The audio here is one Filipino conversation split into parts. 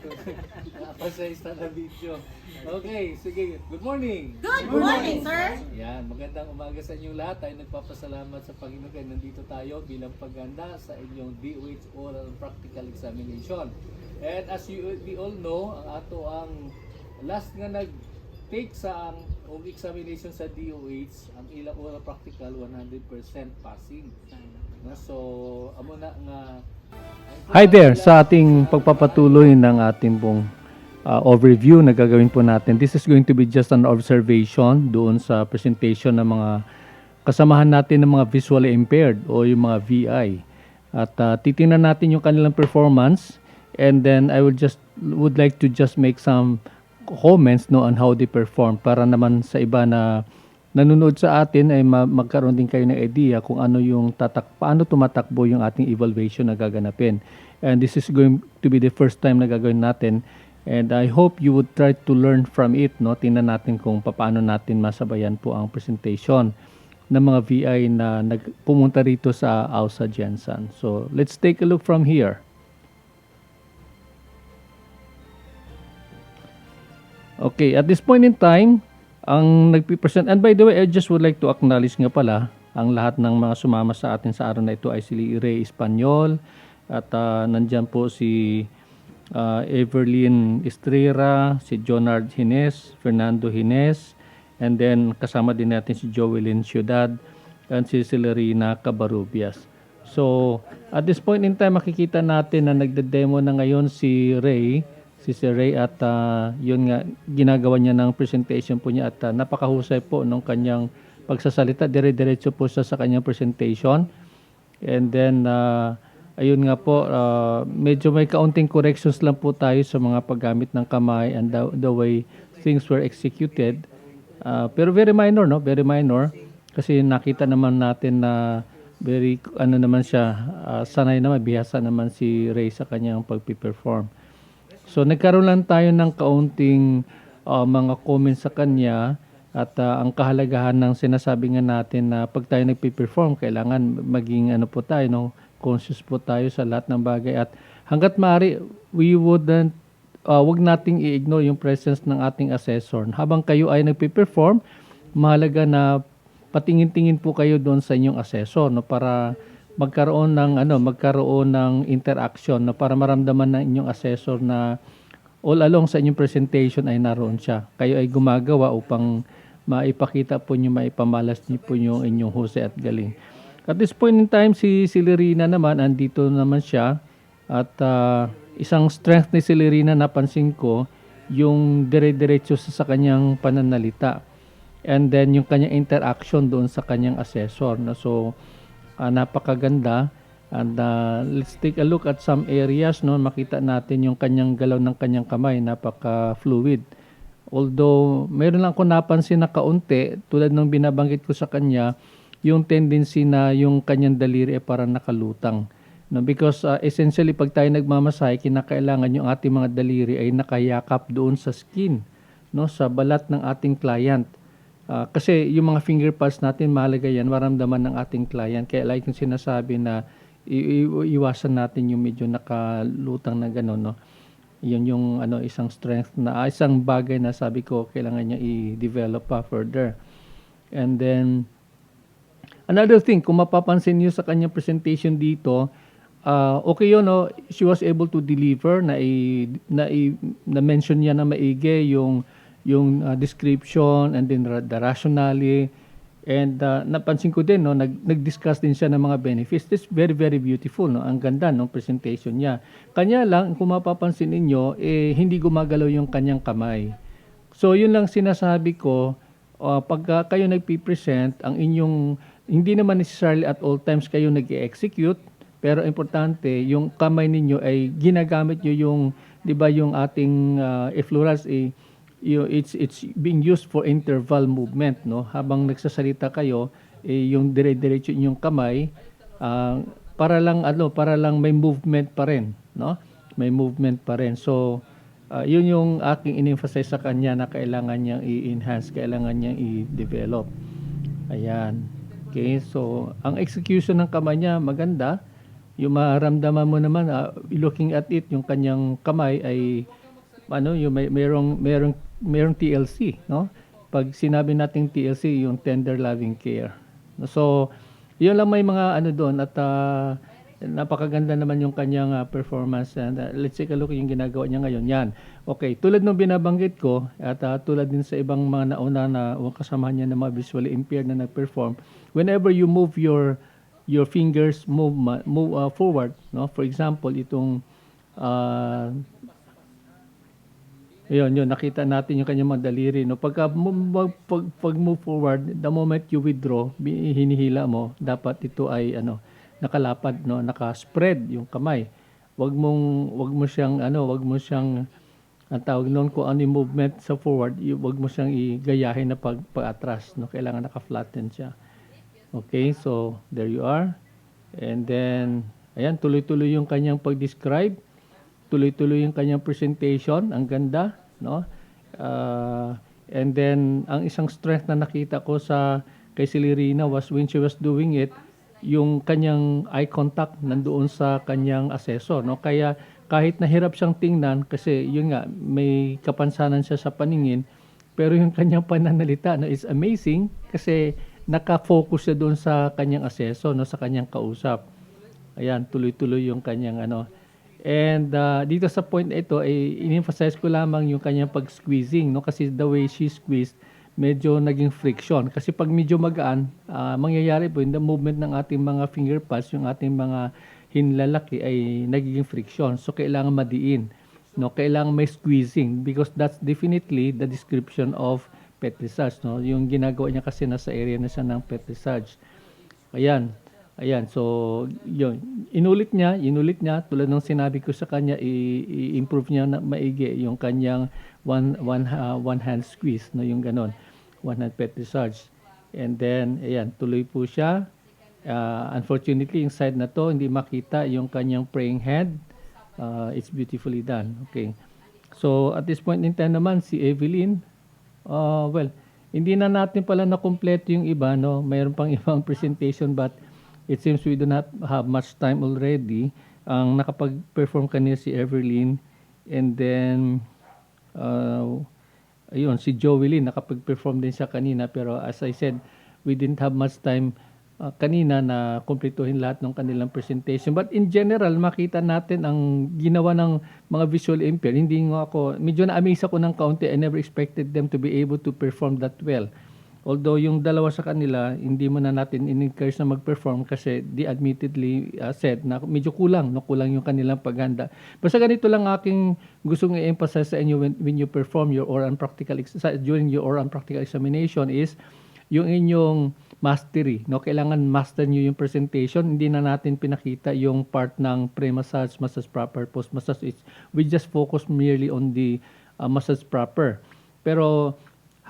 Ako sa isa na video. Okay, sige. Good morning. Good morning, sir. Yan, magandang umaga sa inyong lahat. Tayo nagpapasalamat sa Panginoon kaya nandito tayo bilang pagganda sa inyong DOH Oral and Practical Examination. And as you we all know, ang ato ang last nga nag take sa ang og examination sa DOH, ang ilang oral practical 100% passing. No, so amo na nga Hi there sa ating pagpapatuloy ng ating pong uh, overview na gagawin po natin. This is going to be just an observation doon sa presentation ng mga kasamahan natin ng mga visually impaired o yung mga VI. At uh, titingnan natin yung kanilang performance and then I would just would like to just make some comments no on how they perform para naman sa iba na nanonood sa atin ay ma- magkaroon din kayo ng idea kung ano yung tatak paano tumatakbo yung ating evaluation na gaganapin. And this is going to be the first time na gagawin natin and I hope you would try to learn from it no. Tingnan natin kung paano natin masabayan po ang presentation ng mga VI na nagpumunta rito sa AUSA Jensen. So, let's take a look from here. Okay, at this point in time, ang nagpipresent, and by the way, I just would like to acknowledge nga pala, ang lahat ng mga sumama sa atin sa araw na ito ay si Ray Espanyol, at uh, nandyan po si uh, Everlyn Estrera, si Jonard Hines, Fernando Hines, and then kasama din natin si Joelyn Ciudad, and si Celerina Cabarubias. So, at this point in time, makikita natin na nagde-demo na ngayon si Ray, si Sir Ray at ah, yun nga ginagawa niya ng presentation po niya at ah, napakahusay po ng kanyang pagsasalita. Dire-diretso po siya sa kanyang presentation. And then ah, ayun nga po ah, medyo may kaunting corrections lang po tayo sa mga paggamit ng kamay and the, the way things were executed. Ah, pero very minor no? Very minor. Kasi nakita naman natin na very ano naman siya ah, sanay naman bihasa naman si Ray sa kanyang pagpi-perform So nagkaroon lang tayo ng kaunting uh, mga comments sa kanya at uh, ang kahalagahan ng sinasabi nga natin na pag tayo nagpe-perform kailangan maging ano po tayo no? Conscious po tayo sa lahat ng bagay. At hangga't maaari we wouldn't uh, wag nating i-ignore yung presence ng ating assessor. Habang kayo ay nagpe-perform, mahalaga na patingin-tingin po kayo doon sa inyong assessor no? Para magkaroon ng ano magkaroon ng interaction no para maramdaman ng inyong assessor na all along sa inyong presentation ay naroon siya. Kayo ay gumagawa upang maipakita po niyo, maipamalas niyo po yung inyong husay at galing. At this point in time, si Celerina naman, andito naman siya. At ah, isang strength ni Celerina napansin ko, yung dire-diretso sa, sa kanyang pananalita. And then yung kanyang interaction doon sa kanyang assessor. No? So, ah, napakaganda. And ah, let's take a look at some areas. No? Makita natin yung kanyang galaw ng kanyang kamay. Napaka-fluid. Although, meron lang ako napansin na kaunti, tulad ng binabanggit ko sa kanya, yung tendency na yung kanyang daliri ay parang nakalutang. No, because ah, essentially pag tayo nagmamasahe, kinakailangan yung ating mga daliri ay nakayakap doon sa skin, no, sa balat ng ating client. Ah, kasi yung mga finger pulse natin mahalaga yan, maramdaman ng ating client. Kaya like yung sinasabi na iwasan natin yung medyo nakalutang na gano'n, no. Yun yung ano isang strength na ah, isang bagay na sabi ko kailangan niya i-develop pa further. And then Another thing, kung mapapansin niyo sa kanyang presentation dito, ah, okay yun, no? she was able to deliver, na, i, na, i, na mention niya na maigi yung, yung ah, description and then the rationale. And ah, napansin ko din, no, nag, nag-discuss din siya ng mga benefits. It's very, very beautiful. No? Ang ganda ng presentation niya. Kanya lang, kung mapapansin ninyo, eh, hindi gumagalaw yung kanyang kamay. So, yun lang sinasabi ko, uh, pagka kayo nagpi-present, ang inyong, hindi naman necessarily at all times kayo nag execute pero importante, yung kamay ninyo ay ginagamit nyo yung, di ba yung ating uh, effleurals, eh, you, it's, it's being used for interval movement, no? Habang nagsasalita kayo, eh, yung dire-diretso yung kamay, ah, para lang, ano, para lang may movement pa rin, no? May movement pa rin. So, Ah, yun yung aking in-emphasize sa kanya na kailangan niyang i-enhance, kailangan niyang i-develop. Ayan. Okay, so ang execution ng kamay niya maganda. yung maramdaman mo naman ah, looking at it yung kanyang kamay ay ano yung may merong merong merong TLC no? Pag sinabi nating TLC yung tender loving care. So yun lang may mga ano doon at ah, napakaganda naman yung kanyang ah, performance and ah, let's take a look yung ginagawa niya ngayon. Yan. Okay tulad ng binabanggit ko at ah, tulad din sa ibang mga nauna na o kasama niya na mga visually impaired na nag-perform whenever you move your your fingers move move uh, forward no? For example itong uh, yun, yun, nakita natin yung kanyang mga daliri. No? Pagka mag- pag, pag move forward, the moment you withdraw, hinihila mo, dapat ito ay ano, nakalapad, no? naka-spread yung kamay. Wag mong wag mo siyang ano, wag mo siyang ang tawag noon kung ano yung movement sa forward, wag mo siyang igayahin na pag pag-atras, no? Kailangan naka-flatten siya. Okay, so there you are. And then ayan, tuloy-tuloy yung kanyang pag-describe tuloy-tuloy yung kanyang presentation, ang ganda, no? Uh, and then ang isang strength na nakita ko sa kay Celerina was when she was doing it, yung kanyang eye contact nandoon sa kanyang assessor, no? Kaya kahit nahirap siyang tingnan kasi yun nga may kapansanan siya sa paningin, pero yung kanyang pananalita no, is amazing kasi naka-focus siya doon sa kanyang assessor, no, sa kanyang kausap. Ayan, tuloy-tuloy yung kanyang ano. And uh, dito sa point na ito, ay in-emphasize ko lamang yung kanyang pag-squeezing, no? Kasi the way she squeezed, medyo naging friction. Kasi pag medyo magaan, ah, mangyayari po in the movement ng ating mga finger pads, yung ating mga hinlalaki ay nagiging friction. So, kailangan madiin. No? Kailangan may squeezing because that's definitely the description of petrissage. No? Yung ginagawa niya kasi nasa area na siya ng petrissage. Ayan. Ayan, so yun. Inulit niya, inulit niya tulad ng sinabi ko sa kanya, i-improve niya na maigi yung kanyang one one ha- one hand squeeze, no, yung ganon. One hand petrissage. And then ayan, tuloy po siya. Uh, unfortunately, yung side na to hindi makita yung kanyang praying hand. Uh, it's beautifully done. Okay. So at this point in time naman si Evelyn, uh, well, hindi na natin pala na kompleto yung iba, no? Mayroon pang ibang presentation but it seems we do not have much time already. Ang nakapag-perform kanina si Everlyn and then uh, ayun, si Joelyn nakapag-perform din siya kanina pero as I said, we didn't have much time uh, kanina na kumpletuhin lahat ng kanilang presentation. But in general, makita natin ang ginawa ng mga visual impaired. Hindi nga ako, medyo na-amaze ako ng kaunti. I never expected them to be able to perform that well. Although yung dalawa sa kanila, hindi mo na natin in-encourage na mag-perform kasi they admittedly uh, said na medyo kulang, no? kulang yung kanilang paghanda. Basta ganito lang aking gustong i-emphasize sa inyo when, when you perform your oral and practical during your oral and practical examination is yung inyong mastery. No? Kailangan master nyo yung presentation. Hindi na natin pinakita yung part ng pre-massage, massage proper, post-massage. We just focus merely on the uh, massage proper. Pero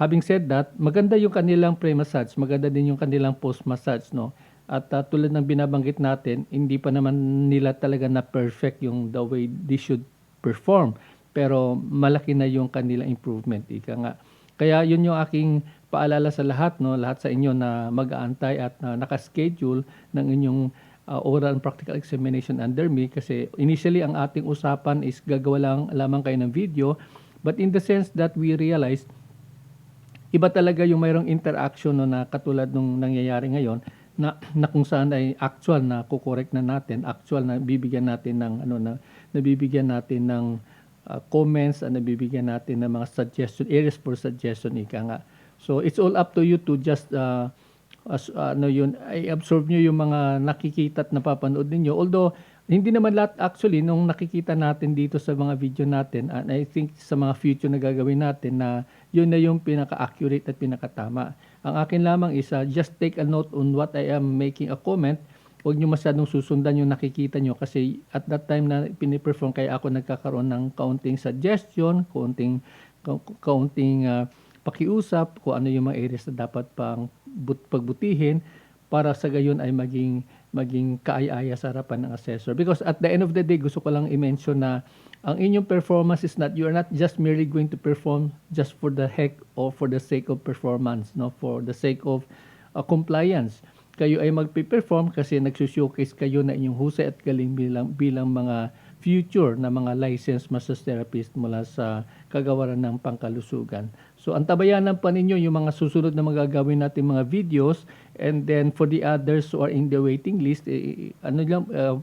having said that, maganda yung kanilang pre-massage, maganda din yung kanilang post-massage, no? At uh, tulad ng binabanggit natin, hindi pa naman nila talaga na perfect yung the way they should perform. Pero malaki na yung kanilang improvement, ika nga. Kaya yun yung aking paalala sa lahat, no? Lahat sa inyo na mag-aantay at uh, naka-schedule ng inyong uh, oral and practical examination under me kasi initially ang ating usapan is gagawa lang lamang kayo ng video but in the sense that we realized iba talaga yung mayroong interaction no, na katulad nung nangyayari ngayon na, na kung saan ay actual na kukorek na natin, actual na bibigyan natin ng ano na nabibigyan natin ng uh, comments at nabibigyan natin ng mga suggestion areas for suggestion ika nga. So it's all up to you to just uh, as ano yun, ay absorb nyo yung mga nakikita at napapanood ninyo. Although hindi naman lahat actually nung nakikita natin dito sa mga video natin and I think sa mga future na gagawin natin na yun na yung pinaka-accurate at pinakatama. Ang akin lamang is uh, just take a note on what I am making a comment. Huwag nyo masyadong susundan yung nakikita nyo kasi at that time na piniperform kaya ako nagkakaroon ng kaunting suggestion, kaunting, ka- kaunting uh, pakiusap kung ano yung mga areas na dapat pang but, pagbutihin para sa gayon ay maging maging kaaya-aya sa harapan ng assessor. Because at the end of the day, gusto ko lang i-mention na ang inyong performance is not, you're not just merely going to perform just for the heck or for the sake of performance, no? for the sake of uh, compliance. kayo ay magpe-perform kasi nagsushowcase kayo na inyong husay at galing bilang, bilang mga future na mga licensed massage therapist mula sa kagawaran ng pangkalusugan. So antabayanan pa ninyo yung mga susunod na magagawin natin mga videos and then for the others who are in the waiting list, eh, ano lang, uh,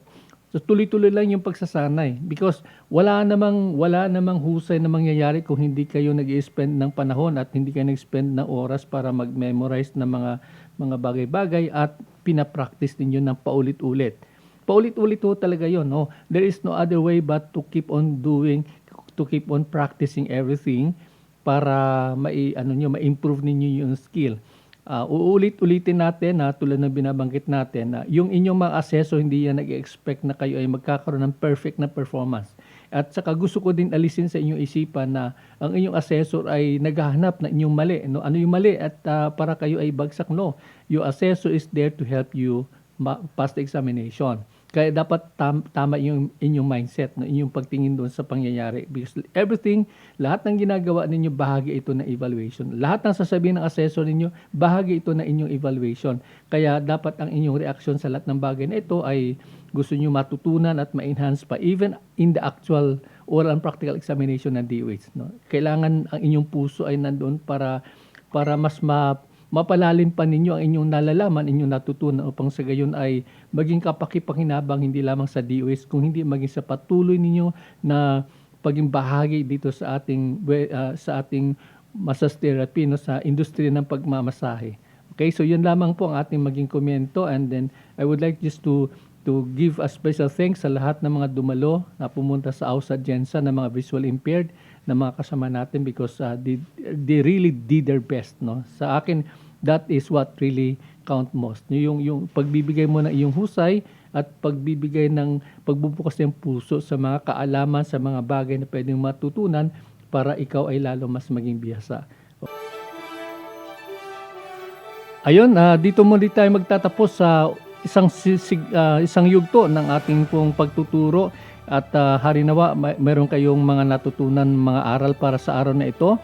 So tuloy-tuloy lang yung pagsasanay because wala namang wala namang husay na mangyayari kung hindi kayo nag-spend ng panahon at hindi kayo nag-spend ng oras para mag-memorize ng mga mga bagay-bagay at pinapractice ninyo ng paulit-ulit. Paulit-ulit ho talaga 'yon, no. There is no other way but to keep on doing to keep on practicing everything para mai ano niyo ma-improve ninyo yung skill. Ah, uulit-ulitin natin na tulad ng binabanggit natin na yung inyong mga aseso hindi yan nag-expect na kayo ay magkakaroon ng perfect na performance. At saka gusto ko din alisin sa inyong isipan na ang inyong assessor ay naghahanap na inyong mali. No? Ano yung mali at ah, para kayo ay bagsak? No. Your assessor is there to help you pass the examination. Kaya dapat tam- tama yung inyong mindset, no? inyong pagtingin doon sa pangyayari. Because everything, lahat ng ginagawa ninyo, bahagi ito ng evaluation. Lahat ng sasabihin ng assessor ninyo, bahagi ito ng inyong evaluation. Kaya dapat ang inyong reaction sa lahat ng bagay na ito ay gusto nyo matutunan at ma-enhance pa even in the actual oral and practical examination ng DOH. No? Kailangan ang inyong puso ay nandoon para para mas ma mapalalim pa ninyo ang inyong nalalaman, inyong natutunan upang sa gayon ay maging kapakipakinabang hindi lamang sa DOS, kung hindi maging sa patuloy ninyo na paging bahagi dito sa ating ah, sa ating massage no sa industriya ng pagmamasahe. Okay, so yun lamang po ang ating maging komento and then I would like just to to give a special thanks sa lahat ng mga dumalo na pumunta sa AUSA Jensa na mga visual impaired na mga kasama natin because uh, they, they really did their best no? Sa akin that is what really count most. Yung yung pagbibigay mo ng iyong husay at pagbibigay ng pagbubukas ng puso sa mga kaalaman sa mga bagay na pwedeng matutunan para ikaw ay lalo mas maging bihasa Ayun, ah, dito muli tayo magtatapos sa isang si- sig- ah, isang yugto ng ating pong pagtuturo at ah, harinawa may, meron kayong mga natutunan mga aral para sa araw na ito.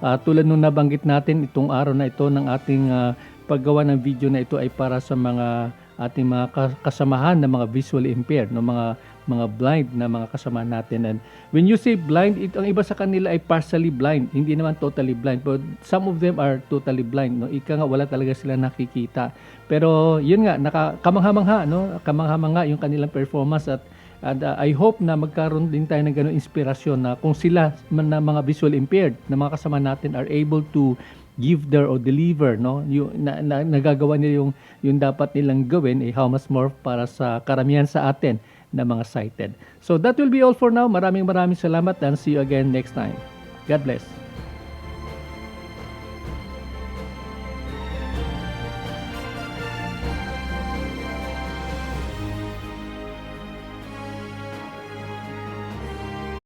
Ah, tulad nung nabanggit natin itong araw na ito ng ating ah, paggawa ng video na ito ay para sa mga ating mga ka- kasamahan na mga visually impaired, no mga mga blind na mga kasama natin. And when you say blind, it, ang iba sa kanila ay partially blind, hindi naman totally blind. But some of them are totally blind. No? Ika nga, wala talaga sila nakikita. Pero yun nga, naka, kamangha-mangha, no? kamangha-mangha yung kanilang performance at And uh, I hope na magkaroon din tayo ng ganung inspirasyon na kung sila na mga visual impaired na mga kasama natin are able to give their or deliver no yung na, na, nagagawa nila yung yung dapat nilang gawin eh how much more para sa karamihan sa atin na mga sighted. So that will be all for now. Maraming maraming salamat and see you again next time. God bless.